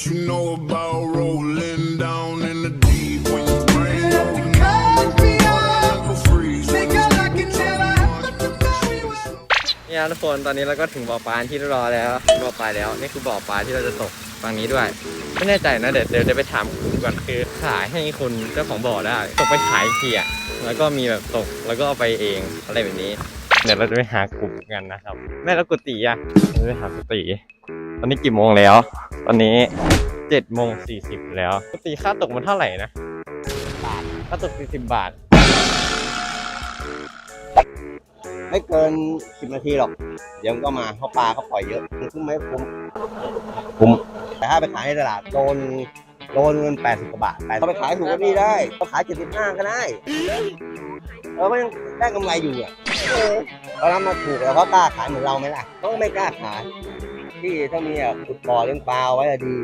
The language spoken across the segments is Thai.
What you know about rolling down in the deep when your brain goes numb and you wanna freeze. When you sleep, เนี่ยทุกคนตอนนี้เราก็ถึงบ่อปลาที่รอแล้วบ่อปลาแล้วนี่คือบ่อปลาที่เราจะตกฝั่งนี้ด้วย ไม่แน่ใจนะเดี๋ยวเดี๋ยวจะไปถามคุณก่อนคือขายให้คนเจ้าของบ่อได้ ตกไปขายอีกทีอะแล้วก็มีแบบตกแล้วก็เอาไปเองอะไรแบบนี้ เดี๋ยวเราจะไปหากลุ่มกันนะครับแม่แล้วกุฏิอะเราจะไปหากุฏิตอนนี้กี่โมงแล้ว ตอนนี้เจ็ดโมงสี่สิบแล้วกุฏิค่าตกมันเท่าไหร่นะค่าตกสี่สิบบาท ไม่เกินสิบนาทีหรอก เดี๋ยวมันก็มาเพราะปลาเขาปล่อยเยอะคุ้มไหมคุ้มคุ้มแต่ถ้าไปขายในตลาดโลนโลนเงินแปดสิบกว่าบาทแต่เขาไปขายถูกกว่านี้ได้เขาขายเจ็ดสิบห้าก็ได้ เออมันยังได้กำไรอยู่อะเออเขาทำมาถูกแล้วเขากล้าขายเหมือนเราไหมล่ะเขาก็ไม่กล้าขายที่ถ้ามีอะขุดบ่อเลี้ยงปลาไว้อะดี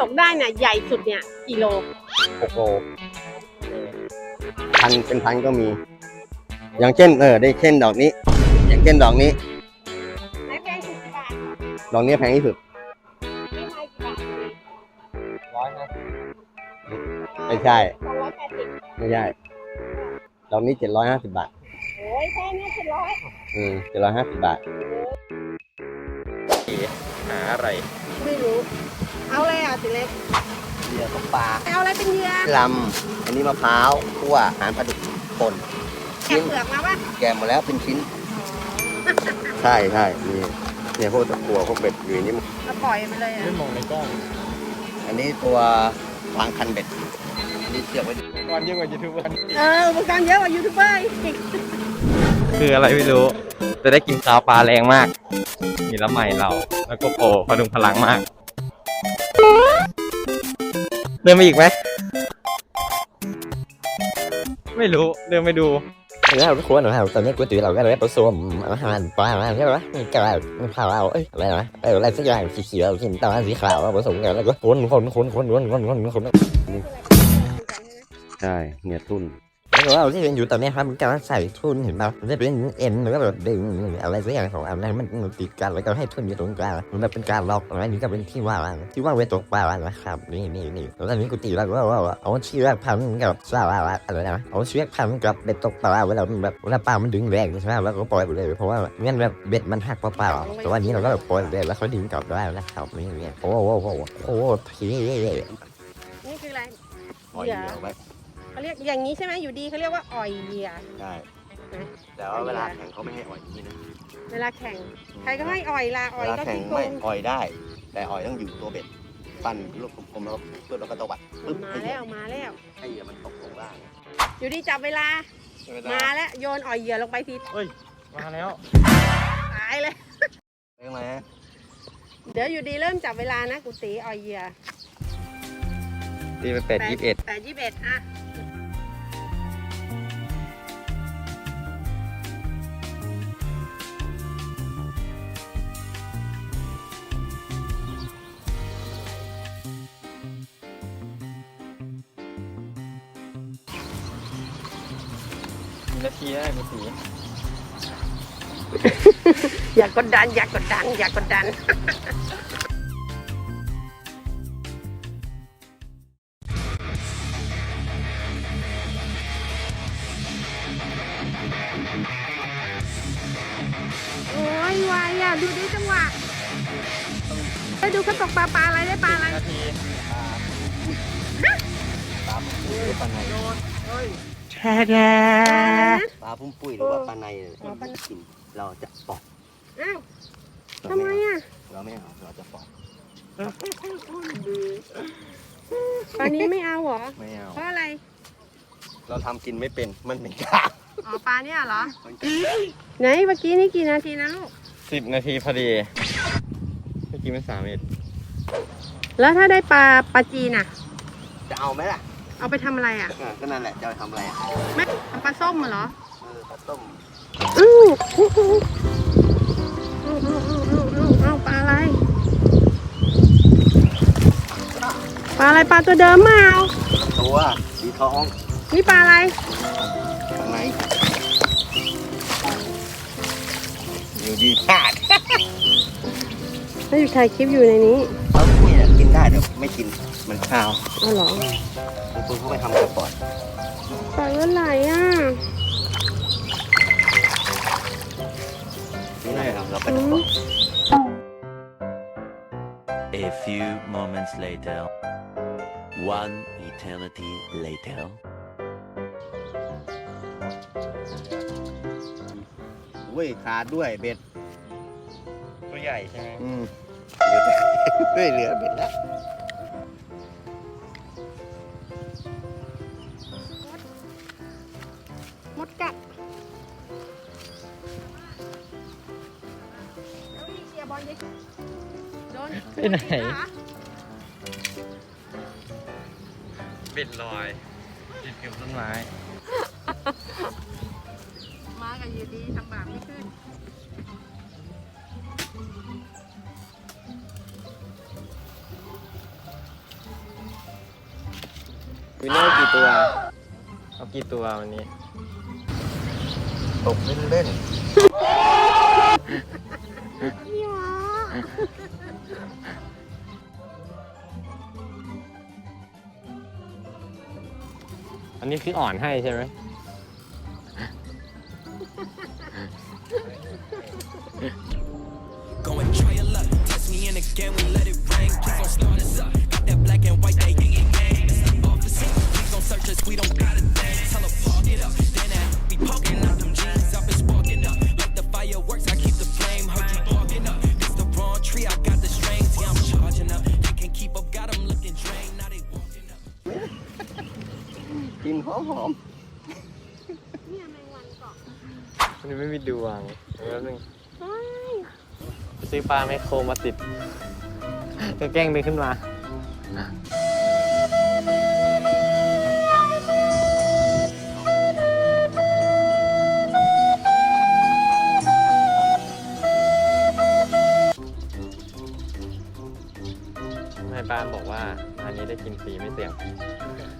ตกได้เนี่ยใหญ่สุดเนี่ยกิโลโกโกพันเป็นพันก็มี อย่างเช่นเออได้เช่นดอกนี้ อย่างเช่นดอกนี้ ไม่แพงสิบบาทดอกนี้แพงที่สุดไม่ไม่กี่บาทร้อยนะไม่ใช่สองร้อยแปดสิบไม่ใช่ ดอกนี้เจ็ดร้อยห้าสิบบาทโอ้ยแพงเนี่ยเจ็ดร้อยอืมเจ็ดร้อยห้าสิบบาทหาอะไร ไม่รู้ เอาอะไรอะติเล็กเหยื่อตกปลาเอาอะไรเป็นเหยื่อลำอันนี้มะพร้าวคั่วอาหารปลาดุกป่นแกะเปลือกมาป่ะแกะหมดแล้วเป็นชิ้น ใช่ใช่นี่เนี่ยพวกตะกัวพวกเบ็ดอยู่ในนี้หมดเราปล่อยไปเลยอะไม่มองในกล้อง อันนี้ตัววางคันเบ็ดอั นนี้เชือกไว้ก่อนเยอะกว่ายูทูบเบอร์เอออุปกรณ์เยอะกว่ายูทูบเบอร์อีกคืออะไรไม่รู้ จะได้กินข้าวปลาแรงมาก มีละใหม่เรา แล้วก็โปรพดุงพลังมาก เดินไปอีกไหม ไม่รู้ เดินไปดู แล้วทุกคนนะครับตอนนี้ก๋วยเตี๋ยวเราก็เลยผสมอาหารปลาอะไรใช่ไหมนี่กระไรขาวเอ้ยอะไรนะเอออะไรสักอย่างสีเขียวกินตาสีขาวผสมกันแล้วก็คนคนคนคนคนคนคนคน ใช่เนี่ยทุ่นแล้วเราที่เป็นอยู่ตอนนี้ครับการใส่ทุนเห็นป่ะมันจะเป็นเอ็นแล้วก็แบบดึงอะไรสักอย่างของอันนั้นมันติดกันแล้วก็ให้ทุนอยู่ตรงกลางมันเป็นการล็อกอะไรนี่ก็เป็นที่ว่างที่ว่างไว้ตกปลานะครับนี่นี่นี่แล้วตอนนี้กุฏิเราก็ว่าเอาเชือกพันกับสาระอะไรนะเอาเชือกพันกับเบ็ดตกปลาเวลาแบบเวลาปลามันดึงแรงใช่ไหมแล้วก็ปล่อยไปเลยเพราะว่างั้นแบบเบ็ดมันหักเปล่าแต่วันนี้เราก็แบบปล่อยเลยแล้วเขาดึงกลับได้นะครับนี่นี่โอ้โหโอ้โหโอ้โหทีนี้นี่คืออะไรปล่อยเหยื่เหอยื่อไว้ เขาเรียกอย่างนี้ใช่ไหมอยู่ดีเขาเรียกว่าอ่อยเหยื่อใช่แต่ว่าเวลาแข่งเขาไม่ให้อ่อยอย่างนี้นะเวลาแข่ง ใครก็ให้อ่อยลาอ่เวอยลาก็แข่งขี้โกไม่งอ่อยได้ แต่อ่อยต้องอยู่ตัวเบ็ดฟันลูกกลมๆแล้วเพื่อเราก็ตวัดปึ๊บมาให้เหยื่แล้อวมาแล้ว ให้เหยื่อมันตกลงล่างอยู่ดีจับเวลา มาแล้วโยนอ่อยเหยื่อลงไปทีมาแล้ว ตายเลย เรื่องไหมเดี๋ยวอยู่ดีเริ่มจับเวลานะกุฏิอ่อยเหยื่อ ตีไปแปดยี่สิบเอ็ดแปดยี่สิบเอ็ดอะนาทีได้กุฏิอย่ากดดัน อย่ากดดัน อย่ากดดัน ไปดูเขาตกปลาปลาอะไรได้ปลาอะไรนาทีปลาพุ่มปุ้ยหรือปลาในแช่แช่ปลาพุ่มปุ้ยหรือว่าปลาในเนี่ยอ๋อปลาในกินเราจะปอกอ้าวเราทำไมอะเราไม่เอาเราจะปอกปลานี้ไม่เอาเหรอไม่เอาเพราะอะไร เราทำกินไม่เป็นมันเป็นกากอ๋อปลาเนี่ยเหรอมันไหนเมื่อกี้นี่กี่นาทีนะลูก สิบนาทีพอดีเมื่อกี้มันสามเอ็ดแล้วถ้าได้ปลาปลาจีนอะ จะเอาไหมล่ะเอาไปทำอะไรอะ เออก็นั่นแหละจะเอาไปทำอะไรอะไม่ปลาส้มเหรอ เออปลาต้มอ้าวอู้หูอ้าวอ้าวอ้าวอ้าวอ้าวอ้าวปลาอะไร ปลาอะไรปลาตัวเดิมมาเอาตัวสีทองนี่ปลาอะไร อยู่ดีพลาดไม่อยู่ถ่ายคลิปอยู่ในนี้เขาเนี่ยกินได้แต่ไม่กินมันข้าวอ๋อเหรอบางคนเขาไปทำกระป๋อนปล่อยวันไหลอะไม่ได้ครับเราไปอืกระป๋มอน A few moments later, one eternity later. เว้ยขาดด้วยเบ็ด ตัวใหญ่ใช่ไหมอืมเหลือแต่เฮ้ยเหลือเบ็ดแล้วมดกัดแล้วนี่เชียร์บอลดิโดนไปไหนบิดลอยติดกับต้นไม้มา กันอยู่ดีทำบาปไม่ขึ้นวินเนอร์กี่ตัว เอากี่ตัววันนี้ ตกเล่นพี่หมออันนี้คืออ่อนให้ใช่ไหม Go and try your luck. Test me in again, we let it rain. Please don't start us up. Got that black and white, that yin and yang. It's the officer. Please don't search us, we don't got a thing. Tell her park it up. Then that be poking out them jeans, up and sparking up. Like the fireworks, I keep the flame. Heard you barking up. It's the wrong tree, I got the strings. Yeah, I'm charging up. They can't keep up, got them looking drained. Now they walking up. ๆกินหอมหอม เนี่ยแมงวันเกาะ วันนี้ไม่มีดวงเดี๋ยวแป๊บนึง เฮ้ย ซื้อปลาไมโครมาติด ก็แกล้งดึงขึ้นมาแม่บ้านบอกว่าอันนี้ได้กินฟรีไม่เสี่ยงเต๊ะ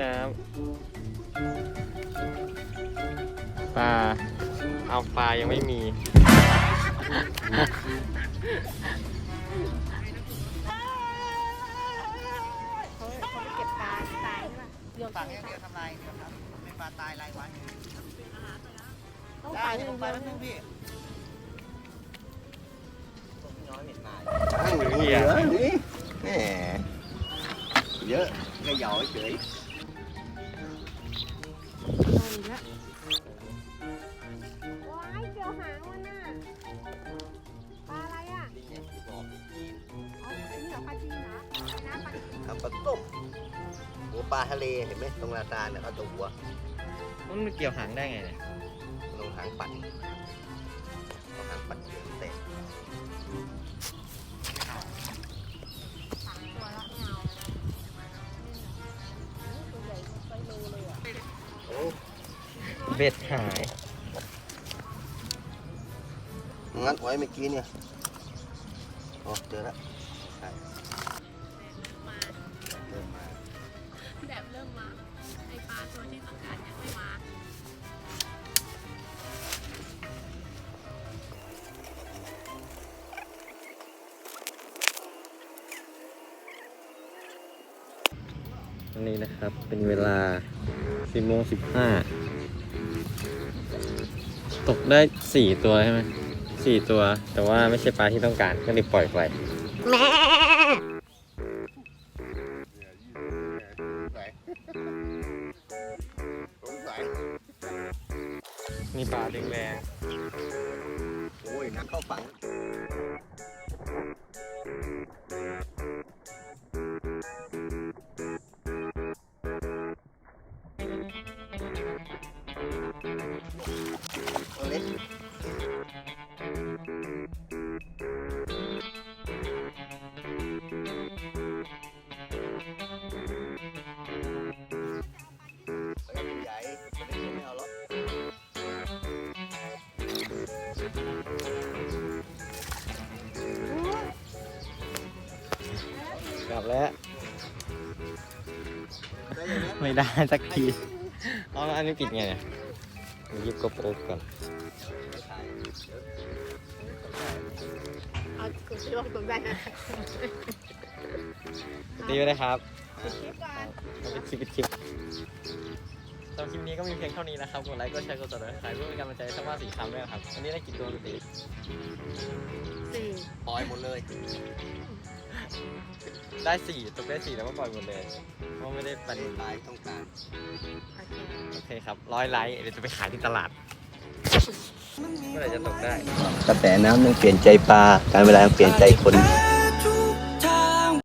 น้ำ ลาเอาปลายังไม่มี เขาเขาไปเก็บปลาตายใช่ป่ะโยนฝังทิ้อย่างงเดียวทำลายอย่างเดียวครับไม่ปลาตายรายวันต้องได้ฝังอเดี๋ยวผย่ามงไปเดียวแป๊บนึงพี่น้อยเม็ดมาเหี้ยเหลือนี่แหมเยอะแค่เหยาเฉย เลเห็นไหมตรงนาตาเนี่ยเขาจะหัวมันเกี่ยวหางได้ไงเนี่ยตรงหางปัดเอาหางปัดเยือนเตะสามตัวละไม่เอาตัวใหญ่ไซโลเลยอะโอ้เบ็ดหายงัดไว้เมื่อกี้เนี่ย โอ้เจอแล้ว นนี้นะครับ เป็นเวลา10โมง15 ตกได้ 4 ตัวใช่ไหมสี่ตัว แต่ว่าไม่ใช่ปลาที่ต้องการก็เลยปล่อยไปสงสัยนี่ปลาดึงแรงโอ้ยนักเข้าฝัง กลับแล้วได้อย่างนั้นไม่ได้สักทีเอาแล้วอันนี้ปิดไงเนี่ยมายิบกบโอ๊กก่อนเอาคุณที่บอกตรงได้นะตีไปเลยครับคลิปก่อนเป็นคลิปเป็นคลิปสำหรับคลิปนี้ก็มีเพียงเท่านี้นะครับ กดไลค์ กดแชร์ กดติดตามเพื่อเป็นกำลังใจให้ช่องว่าสีคำด้วยนะครับ วันนี้ได้กี่ตัวตีสี่ปล่อยหมดเลย ได้สี่ตกได้สี่แล้วก็ปล่อยหมดเลยเพราะไม่ได้เป็นตายต้องการโอเคโอเคครับร้อยไลค์เดี๋ยวจะไปขายที่ตลาดเมื่อไหร่จะตกได้กระแสน้ำยังเปลี่ยนใจปลาการเวลายังเปลี่ยนใจคน Bad